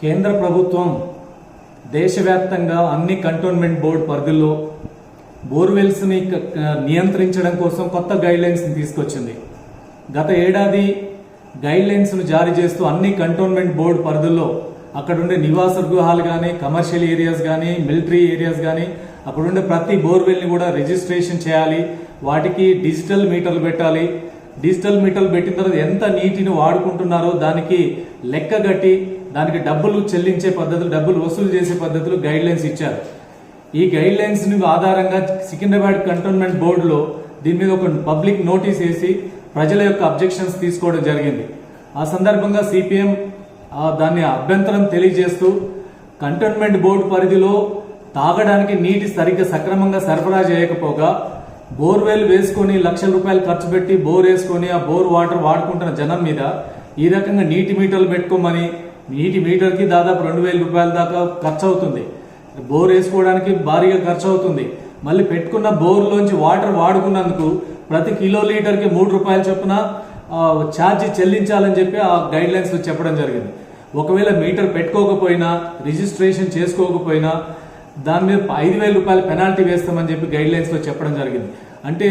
కేంద్ర ప్రభుత్వం దేశవ్యాప్తంగా అన్ని కంటోన్మెంట్ బోర్డు పరిధుల్లో బోర్వెల్స్ని నియంత్రించడం కోసం కొత్త గైడ్లైన్స్ని తీసుకొచ్చింది. గత ఏడాది గైడ్లైన్స్ను జారీ చేస్తూ అన్ని కంటోన్మెంట్ బోర్డు పరిధుల్లో అక్కడుండే నివాస గృహాలు కానీ కమర్షియల్ ఏరియాస్ కానీ మిలిటరీ ఏరియాస్ కానీ అక్కడుండే ప్రతి బోర్వెల్ని కూడా రిజిస్ట్రేషన్ చేయాలి. వాటికి డిజిటల్ మీటర్లు పెట్టాలి. డిజిటల్ మీటర్లు పెట్టిన తర్వాత ఎంత నీటిని వాడుకుంటున్నారో దానికి లెక్క కట్టి దానికి డబ్బులు చెల్లించే పద్ధతులు డబ్బులు వసూలు చేసే పద్ధతులు గైడ్ లైన్స్ ఇచ్చారు. ఈ గైడ్ లైన్స్ ఆధారంగా సికింద్రాబాద్ కంటోన్మెంట్ బోర్డులో దీని మీద ఒక పబ్లిక్ నోటీస్ వేసి ప్రజల యొక్క అబ్జెక్షన్స్ తీసుకోవడం జరిగింది. ఆ సందర్భంగా సిపిఎం దాన్ని అభ్యంతరం తెలియజేస్తూ కంటోన్మెంట్ బోర్డు పరిధిలో తాగడానికి నీటి సరిగ్గా సక్రమంగా సరఫరా చేయకపోగా బోర్వెల్ వేసుకొని లక్షల రూపాయలు ఖర్చు పెట్టి బోర్ వేసుకొని ఆ బోర్ వాటర్ వాడుకుంటున్న జనం మీద ఈ రకంగా నీటి మీటర్లు పెట్టుకోమని నీటి మీటర్కి దాదాపు రెండు వేల రూపాయల దాకా ఖర్చు అవుతుంది బోర్ వేసుకోవడానికి భారీగా ఖర్చు అవుతుంది మళ్ళీ పెట్టుకున్న బోర్లోంచి వాటర్ వాడుకున్నందుకు ప్రతి కిలో లీటర్కి మూడు రూపాయల చొప్పున ఛార్జీ చెల్లించాలని చెప్పి ఆ గైడ్ లైన్స్ చెప్పడం జరిగింది. ఒకవేళ మీటర్ పెట్టుకోకపోయినా రిజిస్ట్రేషన్ చేసుకోకపోయినా దాని మీద ఐదు వేల రూపాయల పెనాల్టీ వేస్తామని చెప్పి గైడ్ లైన్స్లో చెప్పడం జరిగింది. అంటే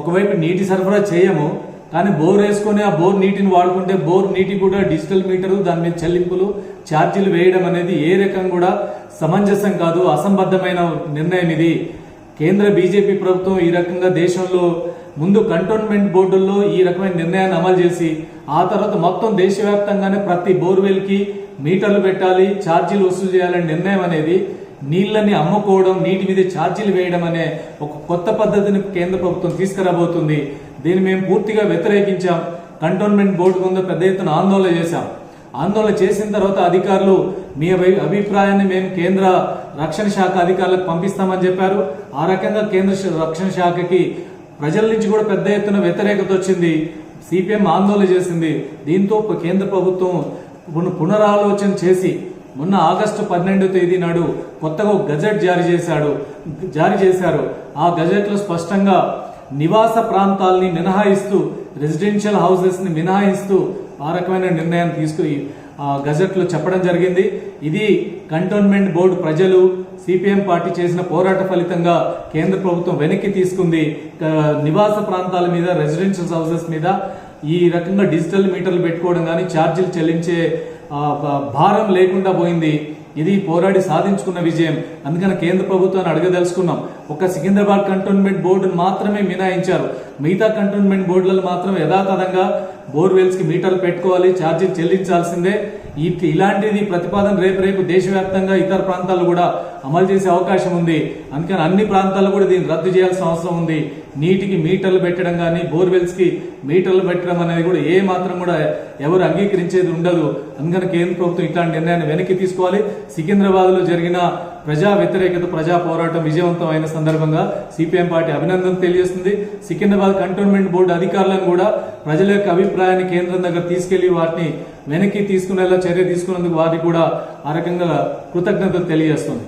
ఒకవైపు నీటి సరఫరా చేయము కానీ బోర్ వేసుకొని ఆ బోర్ నీటిని వాడుకుంటే బోర్ నీటి కూడా డిజిటల్ మీటరు దాని మీద చెల్లింపులు ఛార్జీలు వేయడం అనేది ఏ రకం కూడా సమంజసం కాదు అసంబద్ధమైన నిర్ణయం ఇది. కేంద్ర బీజేపీ ప్రభుత్వం ఈ రకంగా దేశంలో ముందు కంటోన్మెంట్ బోర్డుల్లో ఈ రకమైన నిర్ణయాన్ని అమలు చేసి ఆ తర్వాత మొత్తం దేశవ్యాప్తంగానే ప్రతి బోర్వెల్కి మీటర్లు పెట్టాలి ఛార్జీలు వసూలు చేయాలనే నిర్ణయం అనేది నీళ్ళని అమ్ముకోవడం నీటి మీద ఛార్జీలు వేయడం అనే ఒక కొత్త పద్ధతిని కేంద్ర ప్రభుత్వం తీసుకురాబోతుంది. దీన్ని మేము పూర్తిగా వ్యతిరేకించాం. కంటోన్మెంట్ బోర్డు ముందు పెద్ద ఎత్తున ఆందోళన చేశాం. ఆందోళన చేసిన తర్వాత అధికారులు మీ అభిప్రాయాన్ని మేము కేంద్ర రక్షణ శాఖ అధికారులకు పంపిస్తామని చెప్పారు. ఆ రకంగా కేంద్ర రక్షణ శాఖకి ప్రజల నుంచి కూడా పెద్ద ఎత్తున వ్యతిరేకత వచ్చింది. సిపిఎం ఆందోళన చేసింది. దీంతో కేంద్ర ప్రభుత్వం పునరాలోచన చేసి మొన్న ఆగస్టు పన్నెండో తేదీ నాడు కొత్తగా గజెట్ జారీ చేశాడు. జారీ చేశారు. ఆ గజెట్లో స్పష్టంగా నివాస ప్రాంతాల్ని మినహాయిస్తూ రెసిడెన్షియల్ హౌసెస్ని మినహాయిస్తూ ఆ రకమైన నిర్ణయం తీసుకుని ఆ గజెట్లో చెప్పడం జరిగింది. ఇది కంటోన్మెంట్ బోర్డు ప్రజలు సిపిఎం పార్టీ చేసిన పోరాట ఫలితంగా కేంద్ర ప్రభుత్వం వెనక్కి తీసుకుంది. నివాస ప్రాంతాల మీద రెసిడెన్షియల్ హౌసెస్ మీద ఈ రకంగా డిజిటల్ మీటర్లు పెట్టుకోవడం కానీ ఛార్జీలు చెల్లించే భారం లేకుండా పోయింది. ఇది పోరాడి సాధించుకున్న విజయం. అందుకని కేంద్ర ప్రభుత్వాన్ని అడగదలుచుకున్నాం. ఒక సికింద్రాబాద్ కంటోన్మెంట్ బోర్డును మాత్రమే మినహాయించారు. మిగతా కంటోన్మెంట్ బోర్డులలో మాత్రం యథాతథంగా బోర్వెల్స్కి మీటర్లు పెట్టుకోవాలి ఛార్జీలు చెల్లించాల్సిందే. ఇలాంటిది ప్రతిపాదన రేపు రేపు దేశవ్యాప్తంగా ఇతర ప్రాంతాల్లో కూడా అమలు చేసే అవకాశం ఉంది. అందుకని అన్ని ప్రాంతాల్లో కూడా దీన్ని రద్దు చేయాల్సిన అవసరం ఉంది. నీటికి మీటర్లు పెట్టడం కానీ బోర్వెల్స్కి మీటర్లు పెట్టడం అనేది కూడా ఏ మాత్రం కూడా ఎవరు అంగీకరించేది ఉండదు. అందుకని కేంద్ర ప్రభుత్వం ఇట్లాంటి నిర్ణయాన్ని వెనక్కి తీసుకోవాలి. సికింద్రాబాద్లో జరిగిన ప్రజా వ్యతిరేకత ప్రజా పోరాటం విజయవంతం అయిన సందర్భంగా సిపిఎం పార్టీ అభినందన తెలియజేస్తుంది. సికింద్రాబాద్ కంటోన్మెంట్ బోర్డు అధికారులను కూడా ప్రజల యొక్క అభిప్రాయాన్ని కేంద్రం దగ్గర తీసుకెళ్ళి వాటిని వెనక్కి తీసుకునేలా చర్య తీసుకున్నందుకు వారికి కూడా ఆ రకంగా కృతజ్ఞతలు తెలియజేస్తుంది.